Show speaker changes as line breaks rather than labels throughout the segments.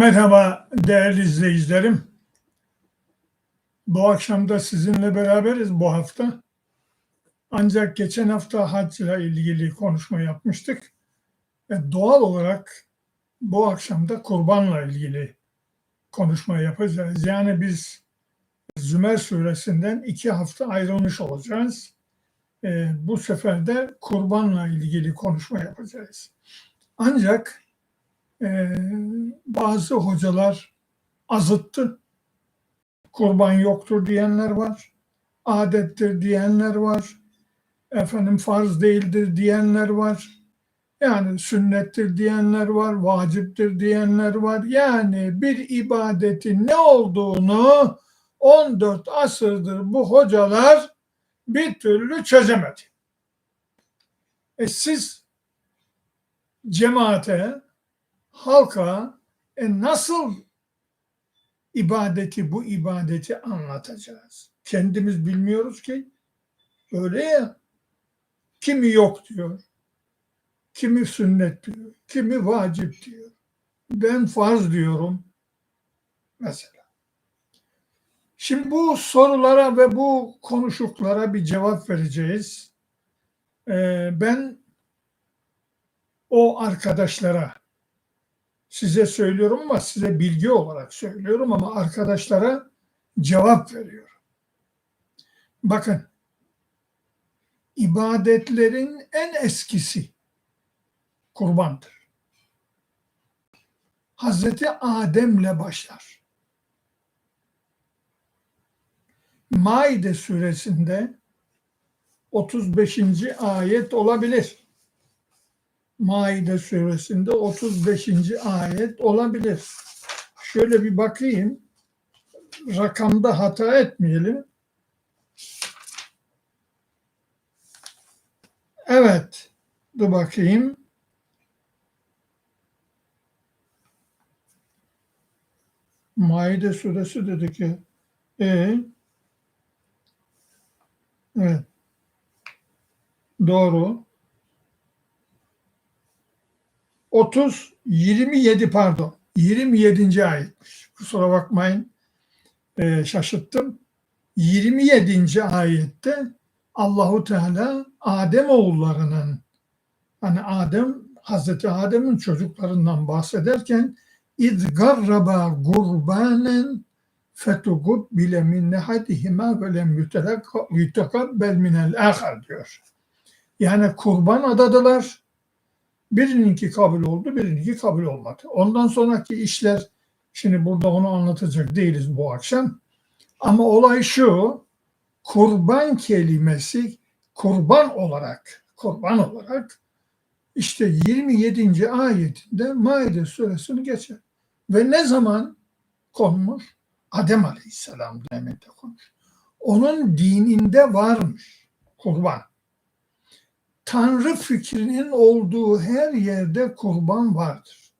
Merhaba değerli izleyicilerim. Bu akşam da sizinle beraberiz bu hafta. Ancak geçen hafta hac ile ilgili konuşma yapmıştık. Ve doğal olarak bu akşam da kurbanla ilgili konuşma yapacağız. Yani biz Zümer suresinden iki hafta ayrılmış olacağız. Ee, bu sefer de kurbanla ilgili konuşma yapacağız. Ancak e, bazı hocalar azıttı. Kurban yoktur diyenler var. Adettir diyenler var. Efendim farz değildir diyenler var. Yani sünnettir diyenler var, vaciptir diyenler var. Yani bir ibadetin ne olduğunu 14 asırdır bu hocalar bir türlü çözemedi. E siz cemaate, halka e nasıl ibadeti bu ibadeti anlatacağız? Kendimiz bilmiyoruz ki. Öyle ya. Kimi yok diyor. Kimi sünnet diyor. Kimi vacip diyor. Ben farz diyorum. Mesela. Şimdi bu sorulara ve bu konuşuklara bir cevap vereceğiz. Ee, ben o arkadaşlara size söylüyorum ama size bilgi olarak söylüyorum ama arkadaşlara cevap veriyorum. Bakın ibadetlerin en eskisi kurbandır. Hazreti Adem'le başlar. Maide suresinde 35. ayet olabilir. Maide suresinde 35. ayet olabilir. Şöyle bir bakayım. Rakamda hata etmeyelim. Evet. Dur bakayım. Maide suresi dedi ki e, evet doğru 30 27 pardon 27. ayetmiş. Kusura bakmayın. Ee, şaşırttım. 27. ayette Allahu Teala Adem oğullarının hani Adem Hazreti Adem'in çocuklarından bahsederken iz garraba gurbanen fetugub bile min nehadihima ve lem yutekabbel minel ahar diyor. Yani kurban adadılar. Birininki kabul oldu, birininki kabul olmadı. Ondan sonraki işler, şimdi burada onu anlatacak değiliz bu akşam. Ama olay şu, kurban kelimesi kurban olarak, kurban olarak işte 27. ayetinde Maide suresini geçer. Ve ne zaman konmuş? Adem Aleyhisselam döneminde konmuş. Onun dininde varmış kurban. Tanrı fikrinin olduğu her yerde kurban vardır.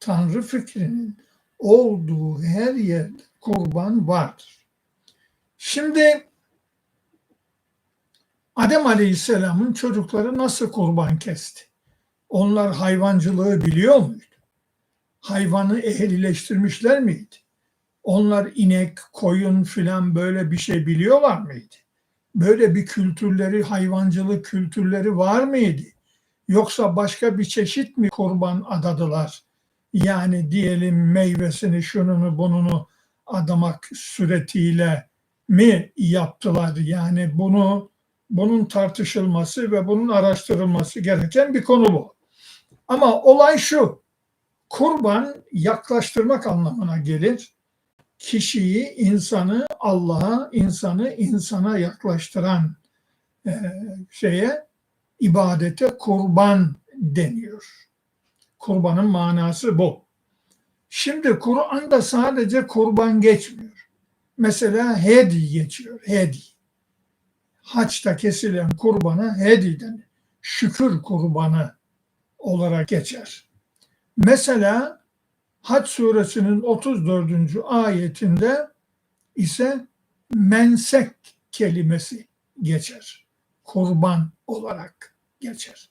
Tanrı fikrinin olduğu her yerde kurban vardır. Şimdi Adem Aleyhisselam'ın çocukları nasıl kurban kesti? Onlar hayvancılığı biliyor muydu? Hayvanı ehlileştirmişler miydi? Onlar inek, koyun filan böyle bir şey biliyorlar mıydı? Böyle bir kültürleri, hayvancılık kültürleri var mıydı? Yoksa başka bir çeşit mi kurban adadılar? Yani diyelim meyvesini, şununu, bununu adamak suretiyle mi yaptılar? Yani bunu bunun tartışılması ve bunun araştırılması gereken bir konu bu. Ama olay şu. Kurban yaklaştırmak anlamına gelir kişiyi, insanı Allah'a, insanı insana yaklaştıran e, şeye, ibadete kurban deniyor. Kurbanın manası bu. Şimdi Kur'an'da sadece kurban geçmiyor. Mesela hedi geçiyor, hedi. Haçta kesilen kurbana hedi denir. Şükür kurbanı olarak geçer. Mesela Hac suresinin 34. ayetinde ise mensek kelimesi geçer. Kurban olarak geçer.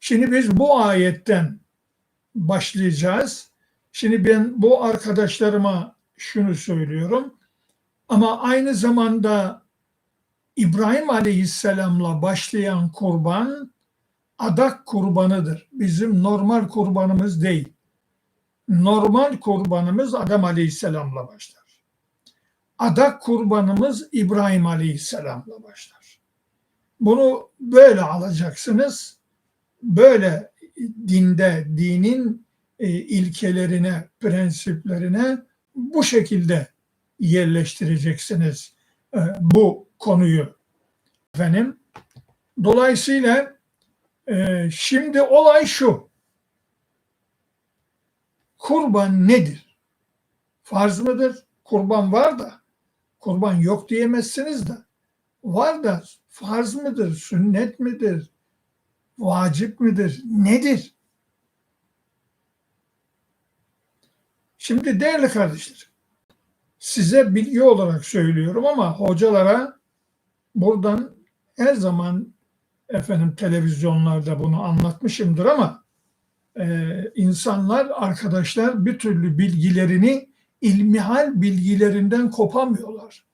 Şimdi biz bu ayetten başlayacağız. Şimdi ben bu arkadaşlarıma şunu söylüyorum. Ama aynı zamanda İbrahim Aleyhisselam'la başlayan kurban adak kurbanıdır. Bizim normal kurbanımız değil. Normal kurbanımız Adam Aleyhisselam'la başlar. Adak kurbanımız İbrahim Aleyhisselam'la başlar. Bunu böyle alacaksınız. Böyle dinde, dinin e, ilkelerine, prensiplerine bu şekilde yerleştireceksiniz e, bu konuyu. Efendim, dolayısıyla e, şimdi olay şu. Kurban nedir? Farz mıdır? Kurban var da kurban yok diyemezsiniz de var da farz mıdır, sünnet midir, vacip midir, nedir? Şimdi değerli kardeşler, size bilgi olarak söylüyorum ama hocalara buradan her zaman efendim televizyonlarda bunu anlatmışımdır ama e, insanlar, arkadaşlar bir türlü bilgilerini ilmihal bilgilerinden kopamıyorlar.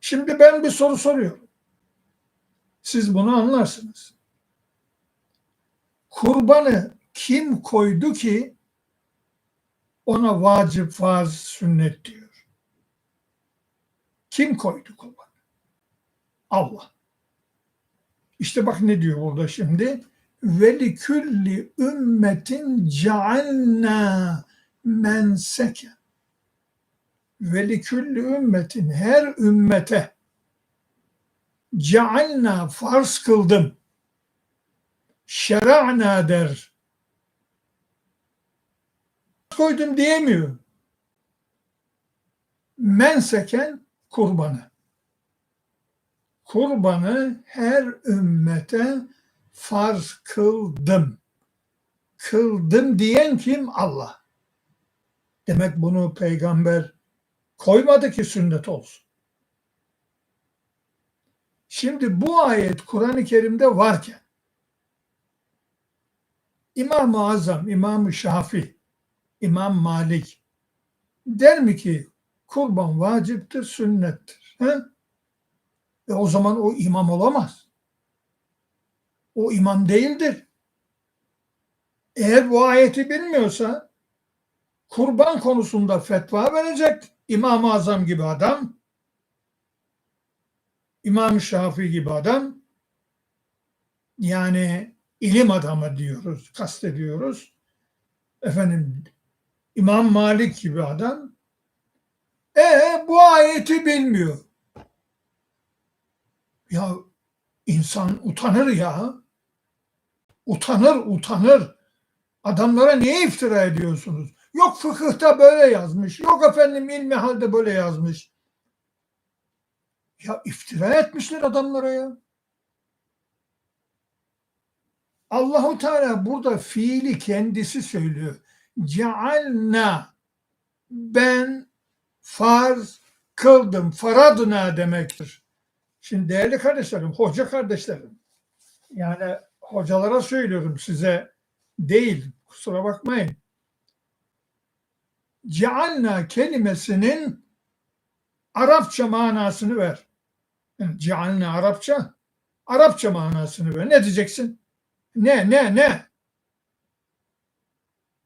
Şimdi ben bir soru soruyorum. Siz bunu anlarsınız. Kurbanı kim koydu ki ona vacip, farz, sünnet diyor? Kim koydu kurbanı? Allah. İşte bak ne diyor burada şimdi? Ve li külli ümmetin cealna menseke. Ve li külli ümmetin her ümmete cealna farz kıldım. Şera'na der. Koydum diyemiyor. Menseken kurbanı kurbanı her ümmete farz kıldım. Kıldım diyen kim? Allah. Demek bunu peygamber koymadı ki sünnet olsun. Şimdi bu ayet Kur'an-ı Kerim'de varken İmam-ı Azam, İmam-ı Şafi, İmam Malik der mi ki kurban vaciptir, sünnettir? He? E o zaman o imam olamaz. O imam değildir. Eğer bu ayeti bilmiyorsa kurban konusunda fetva verecek İmam-ı Azam gibi adam, İmam Şafii gibi adam, yani ilim adamı diyoruz, kastediyoruz. Efendim İmam Malik gibi adam. E bu ayeti bilmiyor. Ya insan utanır ya. Utanır, utanır. Adamlara niye iftira ediyorsunuz? Yok fıkıhta böyle yazmış. Yok efendim ilmi halde böyle yazmış. Ya iftira etmişler adamlara ya. Allahu Teala burada fiili kendisi söylüyor. Cealna ben farz kıldım. Faradna demektir. Şimdi değerli kardeşlerim, hoca kardeşlerim, yani hocalara söylüyorum size değil, kusura bakmayın. Cealna kelimesinin Arapça manasını ver. Yani cealna Arapça, Arapça manasını ver. Ne diyeceksin? Ne, ne, ne?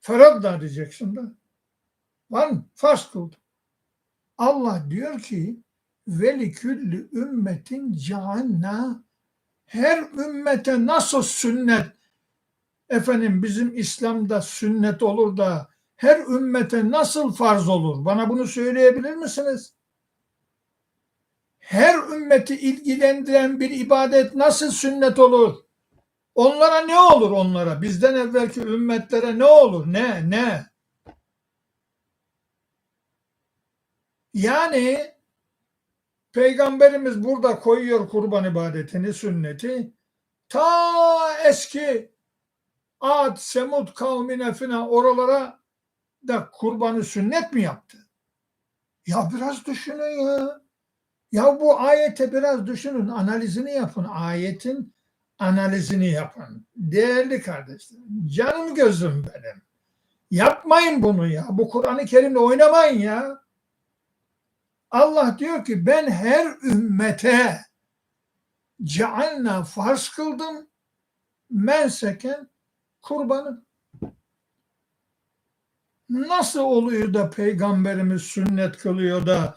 Feradda diyeceksin de. Var mı? Farz kıldım. Allah diyor ki ve likülli ümmetin cealna her ümmete nasıl sünnet efendim bizim İslam'da sünnet olur da her ümmete nasıl farz olur? Bana bunu söyleyebilir misiniz? Her ümmeti ilgilendiren bir ibadet nasıl sünnet olur? Onlara ne olur onlara? Bizden evvelki ümmetlere ne olur? Ne? Ne? Yani Peygamberimiz burada koyuyor kurban ibadetini, sünneti. Ta eski Ad, Semud kavmine filan oralara da kurbanı sünnet mi yaptı? Ya biraz düşünün ya. Ya bu ayete biraz düşünün, analizini yapın. Ayetin analizini yapın. Değerli kardeşlerim, canım gözüm benim. Yapmayın bunu ya. Bu Kur'an-ı Kerim'le oynamayın ya. Allah diyor ki ben her ümmete cealna farz kıldım menseken kurbanı. Nasıl oluyor da peygamberimiz sünnet kılıyor da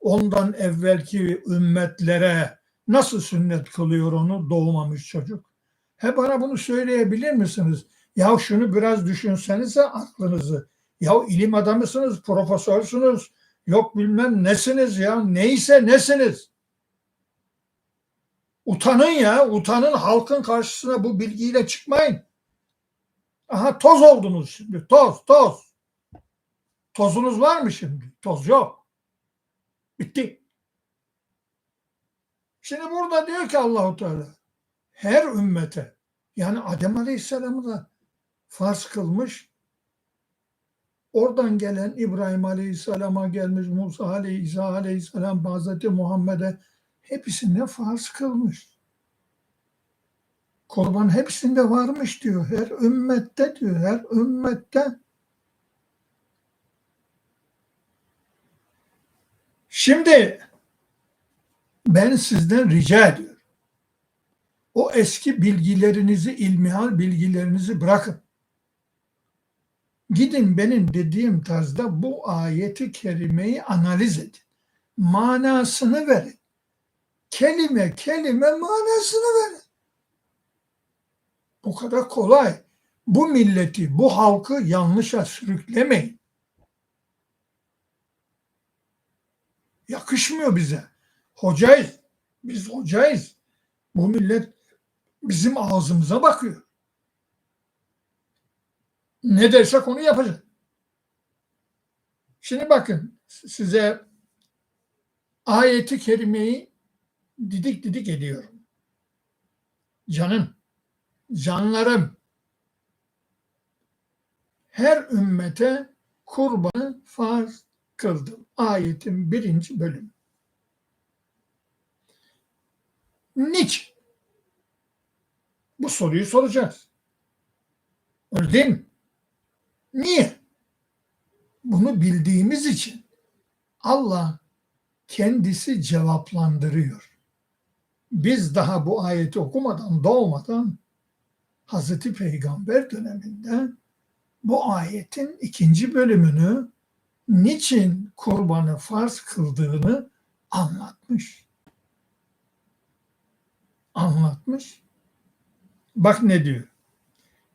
ondan evvelki ümmetlere nasıl sünnet kılıyor onu doğmamış çocuk? He bana bunu söyleyebilir misiniz? Ya şunu biraz düşünsenize aklınızı. Ya ilim adamısınız, profesörsünüz, yok bilmem nesiniz ya, neyse nesiniz. Utanın ya, utanın halkın karşısına bu bilgiyle çıkmayın. Aha toz oldunuz şimdi, toz, toz. Tozunuz var mı şimdi? Toz yok. Bitti. Şimdi burada diyor ki Allahu Teala her ümmete yani Adem Aleyhisselam'ı da farz kılmış. Oradan gelen İbrahim Aleyhisselam'a gelmiş Musa Aleyhisselam, İsa Aleyhisselam, Hazreti Muhammed'e hepsine farz kılmış. Kurban hepsinde varmış diyor. Her ümmette diyor. Her ümmette. Şimdi ben sizden rica ediyorum. O eski bilgilerinizi, ilmihal bilgilerinizi bırakın. Gidin benim dediğim tarzda bu ayeti kerimeyi analiz edin. Manasını verin. Kelime kelime manasını verin. Bu kadar kolay. Bu milleti, bu halkı yanlışa sürüklemeyin. Yakışmıyor bize. Hocayız. Biz hocayız. Bu millet bizim ağzımıza bakıyor. Ne dersek onu yapacak. Şimdi bakın size ayeti kerimeyi didik didik ediyorum. Canım, canlarım her ümmete kurbanı farz kıldım. Ayetin birinci bölümü. Niçin? Bu soruyu soracağız. Öyle değil mi? Niye? Bunu bildiğimiz için Allah kendisi cevaplandırıyor. Biz daha bu ayeti okumadan, doğmadan Hazreti Peygamber döneminde bu ayetin ikinci bölümünü niçin kurbanı farz kıldığını anlatmış. Anlatmış. Bak ne diyor.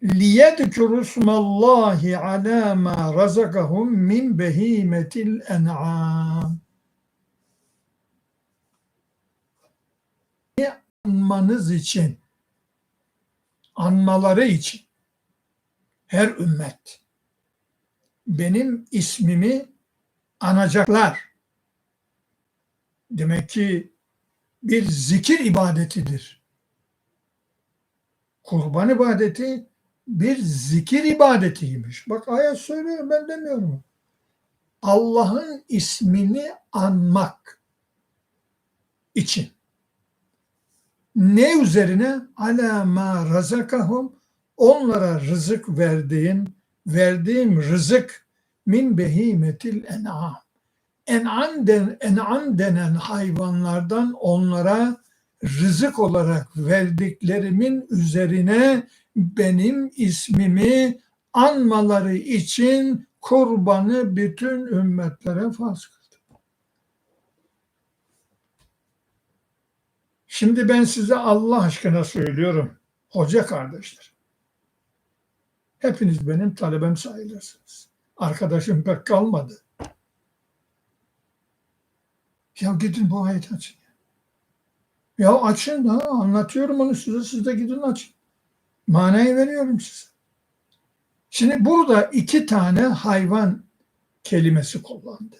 لِيَذْكُرُ اسْمَ اللّٰهِ عَلَى مَا رَزَقَهُمْ مِنْ بَه۪يمَةِ الْاَنْعَامِ Anmanız için, anmaları için her ümmet benim ismimi anacaklar. Demek ki bir zikir ibadetidir. Kurban ibadeti bir zikir ibadetiymiş. Bak ayet söylüyor ben demiyorum. Allah'ın ismini anmak için. Ne üzerine? Ala ma razakahum onlara rızık verdiğin, verdiğim rızık min behimetil en'am. En'am, den, en'am denen hayvanlardan onlara rızık olarak verdiklerimin üzerine benim ismimi anmaları için kurbanı bütün ümmetlere farz kıldım. Şimdi ben size Allah aşkına söylüyorum. Hoca kardeşler. Hepiniz benim talebem sayılırsınız. Arkadaşım pek kalmadı. Ya gidin bu ayeti açın. Ya, açın da anlatıyorum onu size. Siz de gidin açın. Manayı veriyorum size. Şimdi burada iki tane hayvan kelimesi kullandı.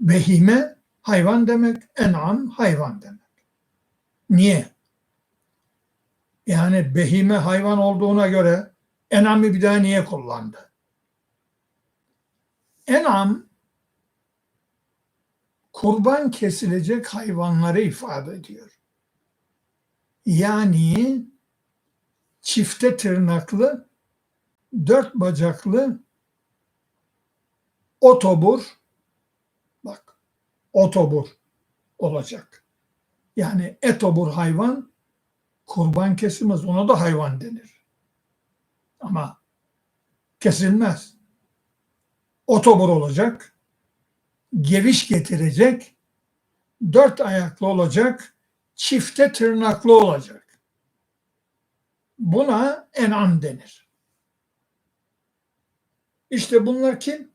Behime hayvan demek, en'am hayvan demek. Niye? Yani behime hayvan olduğuna göre en'amı bir daha niye kullandı? En'am kurban kesilecek hayvanları ifade ediyor. Yani çifte tırnaklı, dört bacaklı otobur, bak otobur olacak. Yani etobur hayvan kurban kesilmez. Ona da hayvan denir. Ama kesilmez. Otobur olacak. Geviş getirecek. Dört ayaklı olacak. Çifte tırnaklı olacak. Buna en'am denir. İşte bunlar kim?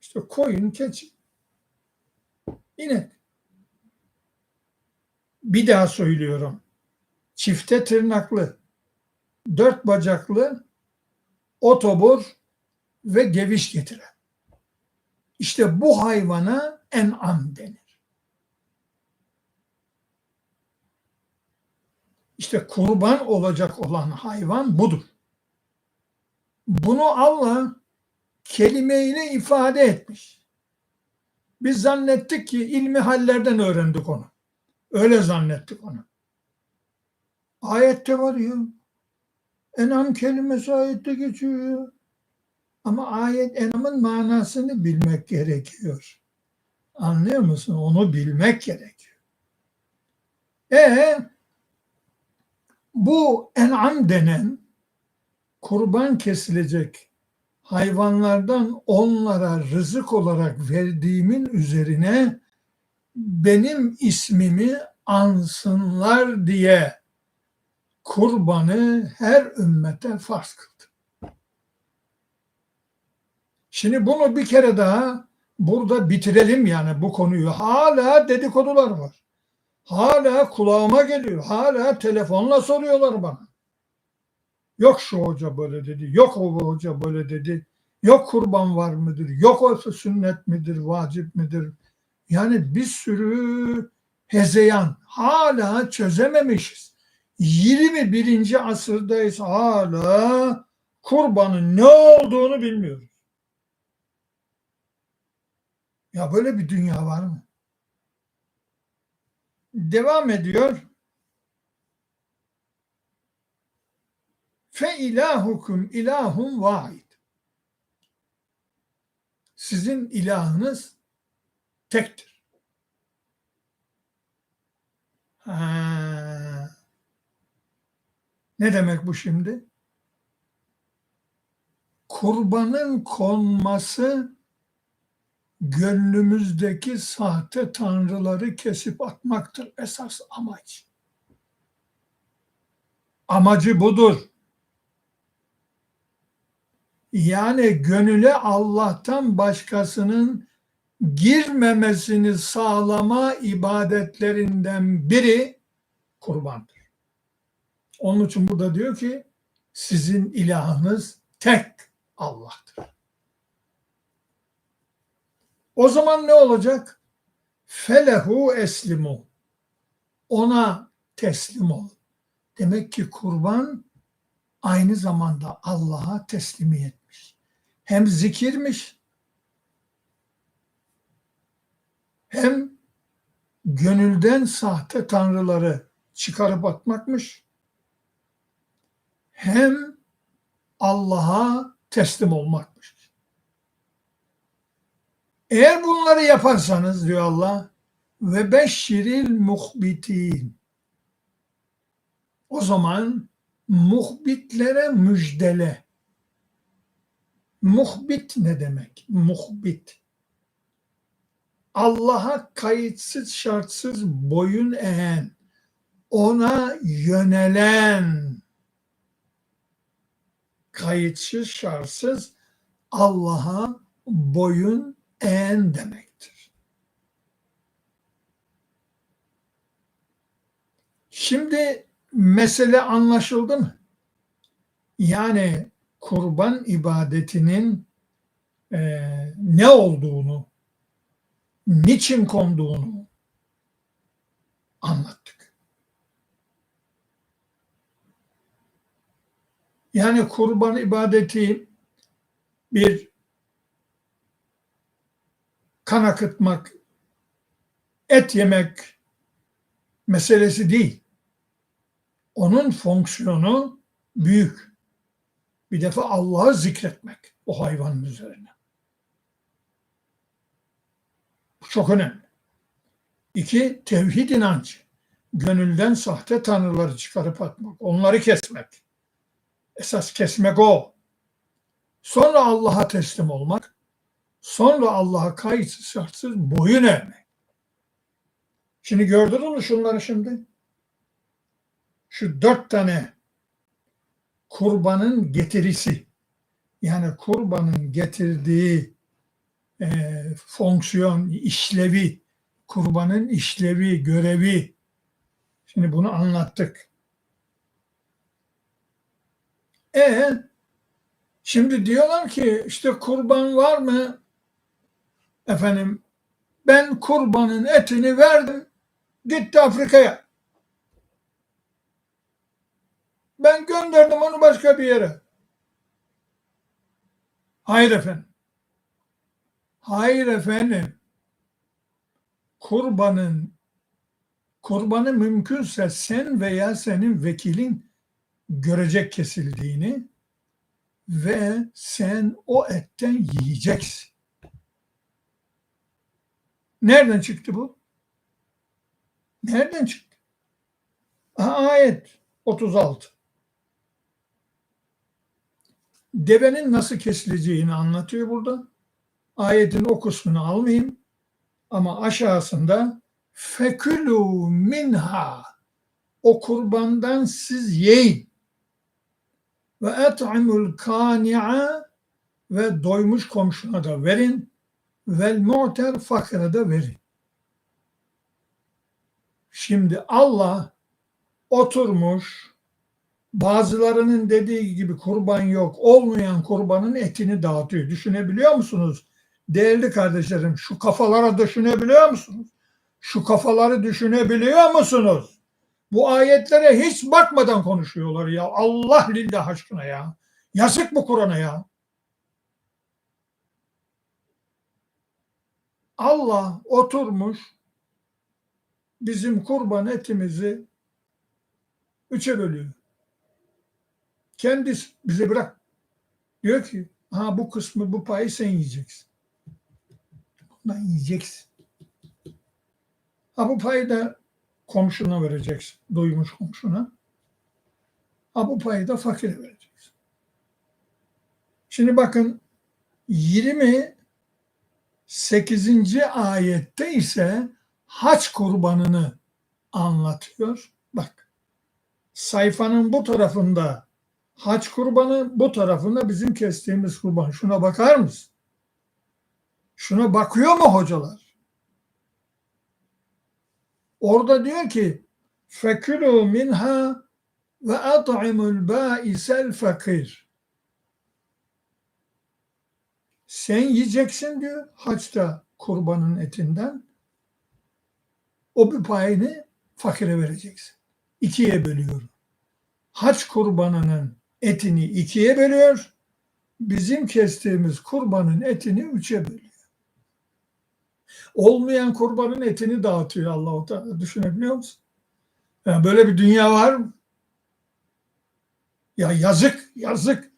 İşte koyun, keçi, inek. Bir daha söylüyorum. Çifte tırnaklı, dört bacaklı, otobur ve geviş getiren. İşte bu hayvana en'am denir. İşte kurban olacak olan hayvan budur. Bunu Allah kelimeyle ifade etmiş. Biz zannettik ki ilmi hallerden öğrendik onu. Öyle zannettik onu. Ayette var ya. Enam kelimesi ayette geçiyor. Ama ayet enamın manasını bilmek gerekiyor. Anlıyor musun? Onu bilmek gerekiyor. E bu en'am denen kurban kesilecek hayvanlardan onlara rızık olarak verdiğimin üzerine benim ismimi ansınlar diye kurbanı her ümmete farz kıldı. Şimdi bunu bir kere daha burada bitirelim yani bu konuyu. Hala dedikodular var. Hala kulağıma geliyor. Hala telefonla soruyorlar bana. Yok şu hoca böyle dedi. Yok o hoca böyle dedi. Yok kurban var mıdır? Yok o sünnet midir? Vacip midir? Yani bir sürü hezeyan hala çözememişiz. 21. asırdayız hala kurbanın ne olduğunu bilmiyoruz. Ya böyle bir dünya var mı? Devam ediyor. Fe ilahukum ilahun vahid. Sizin ilahınız tektir. Ha. Ne demek bu şimdi? Kurbanın konması gönlümüzdeki sahte tanrıları kesip atmaktır esas amaç. Amacı budur. Yani gönüle Allah'tan başkasının girmemesini sağlama ibadetlerinden biri kurbandır. Onun için burada diyor ki sizin ilahınız tek Allah'tır. O zaman ne olacak? Felehu eslimu. Ona teslim ol. Demek ki kurban aynı zamanda Allah'a teslimiyetmiş. Hem zikirmiş, hem gönülden sahte tanrıları çıkarıp atmakmış, hem Allah'a teslim olmakmış. Eğer bunları yaparsanız diyor Allah ve beşşiril muhbitin o zaman muhbitlere müjdele. Muhbit ne demek? Muhbit. Allah'a kayıtsız şartsız boyun eğen, ona yönelen, kayıtsız şartsız Allah'a boyun eğen demektir. Şimdi mesele anlaşıldı mı? Yani kurban ibadetinin e, ne olduğunu, niçin konduğunu anlattık. Yani kurban ibadeti bir kan akıtmak, et yemek meselesi değil. Onun fonksiyonu büyük. Bir defa Allah'ı zikretmek o hayvanın üzerine. Bu çok önemli. İki, tevhid inancı. Gönülden sahte tanrıları çıkarıp atmak. Onları kesmek. Esas kesmek o. Sonra Allah'a teslim olmak. Sonra Allah'a kayıtsız şartsız boyun eğmek. Şimdi gördünüz mü şunları şimdi? Şu dört tane kurbanın getirisi yani kurbanın getirdiği e, fonksiyon, işlevi, kurbanın işlevi, görevi. Şimdi bunu anlattık. E şimdi diyorlar ki işte kurban var mı? Efendim ben kurbanın etini verdim. Gitti Afrika'ya. Ben gönderdim onu başka bir yere. Hayır efendim. Hayır efendim. Kurbanın kurbanı mümkünse sen veya senin vekilin görecek kesildiğini ve sen o etten yiyeceksin. Nereden çıktı bu? Nereden çıktı? Ayet 36. Devenin nasıl kesileceğini anlatıyor burada. Ayetin o kısmını almayayım. Ama aşağısında fekülü minha o kurbandan siz yiyin ve et'imul kani'a ve doymuş komşuna da verin vel mu'ter fakire de verin. Şimdi Allah oturmuş bazılarının dediği gibi kurban yok olmayan kurbanın etini dağıtıyor. Düşünebiliyor musunuz? Değerli kardeşlerim şu kafalara düşünebiliyor musunuz? Şu kafaları düşünebiliyor musunuz? Bu ayetlere hiç bakmadan konuşuyorlar ya. Allah lillah aşkına ya. Yazık bu Kur'an'a ya. Allah oturmuş bizim kurban etimizi üçe bölüyor. Kendisi bize bırak. Diyor ki ha bu kısmı bu payı sen yiyeceksin. Bundan yiyeceksin. Ha bu payı da komşuna vereceksin. Duymuş komşuna. Ha bu payı da fakire vereceksin. Şimdi bakın 28. ayette ise haç kurbanını anlatıyor. Bak sayfanın bu tarafında haç kurbanı, bu tarafında bizim kestiğimiz kurban. Şuna bakar mısın? Şuna bakıyor mu hocalar? Orada diyor ki fekülü minha ve at'imul bâisel fakir. Sen yiyeceksin diyor haçta kurbanın etinden. O bir payını fakire vereceksin. İkiye bölüyor. Haç kurbanının etini ikiye bölüyor. Bizim kestiğimiz kurbanın etini üçe bölüyor. Olmayan kurbanın etini dağıtıyor Allah-u Teala. Düşünebiliyor musun? Yani böyle bir dünya var mı? Ya yazık, yazık.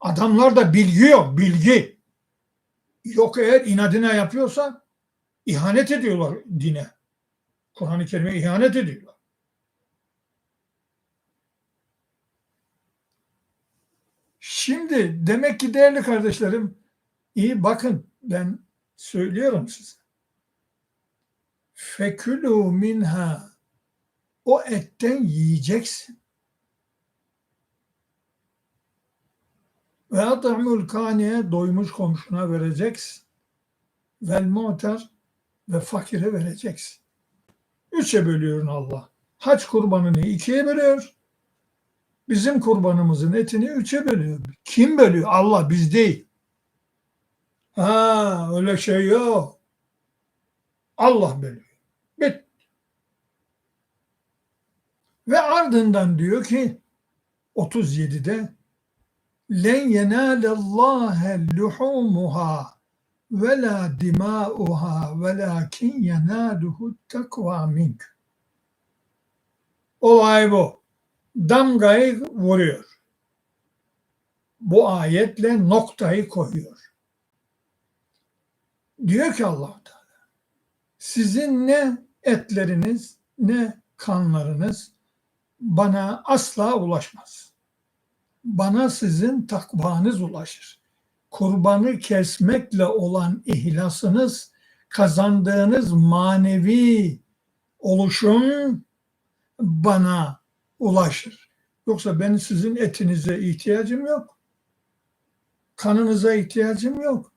Adamlar da bilgi yok, bilgi. Yok eğer inadına yapıyorsa ihanet ediyorlar dine. Kur'an-ı Kerim'e ihanet ediyorlar. Şimdi demek ki değerli kardeşlerim iyi bakın ben söylüyorum size. Fekülü minha o etten yiyeceksin. Ve at'amul kaniye doymuş komşuna vereceksin. Vel mu'ter ve fakire vereceksin. Üçe bölüyorsun Allah. Haç kurbanını ikiye bölüyor. Bizim kurbanımızın etini üçe bölüyor. Kim bölüyor? Allah biz değil. Ha öyle şey yok. Allah bölüyor. Bit. Ve ardından diyor ki 37'de len yenâlellâhe luhumuha ve la dimâuha velâkin yenâluhu tekvâ mink. Olay bu. damgayı vuruyor. Bu ayetle noktayı koyuyor. Diyor ki allah Teala sizin ne etleriniz ne kanlarınız bana asla ulaşmaz. Bana sizin takvanız ulaşır. Kurbanı kesmekle olan ihlasınız kazandığınız manevi oluşum bana ulaşır. Yoksa ben sizin etinize ihtiyacım yok. Kanınıza ihtiyacım yok.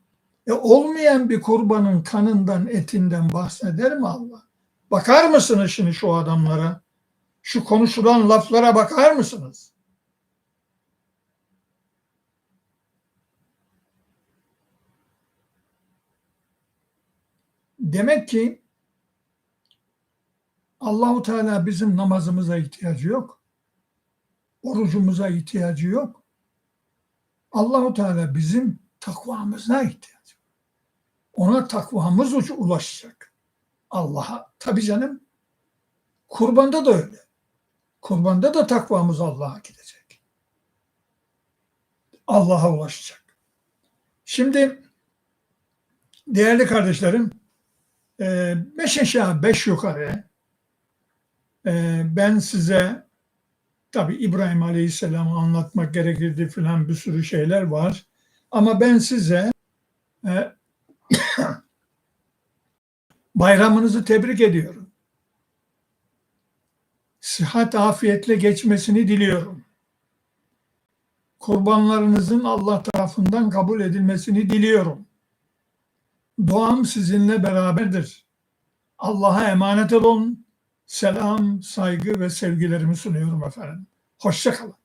E olmayan bir kurbanın kanından, etinden bahseder mi Allah? Bakar mısınız şimdi şu adamlara? Şu konuşulan laflara bakar mısınız? Demek ki Allahu Teala bizim namazımıza ihtiyacı yok. Orucumuza ihtiyacı yok. Allahu Teala bizim takvamıza ihtiyacı. Ona takvamız ulaşacak. Allah'a. Tabii canım. Kurbanda da öyle. Kurbanda da takvamız Allah'a gidecek. Allah'a ulaşacak. Şimdi değerli kardeşlerim e, beş aşağı beş yukarı e, ben size tabi İbrahim Aleyhisselam'ı anlatmak gerekirdi filan bir sürü şeyler var. Ama ben size e, bayramınızı tebrik ediyorum. Sıhhat afiyetle geçmesini diliyorum. Kurbanlarınızın Allah tarafından kabul edilmesini diliyorum. Duam sizinle beraberdir. Allah'a emanet olun. Selam, saygı ve sevgilerimi sunuyorum efendim. Hoşçakalın.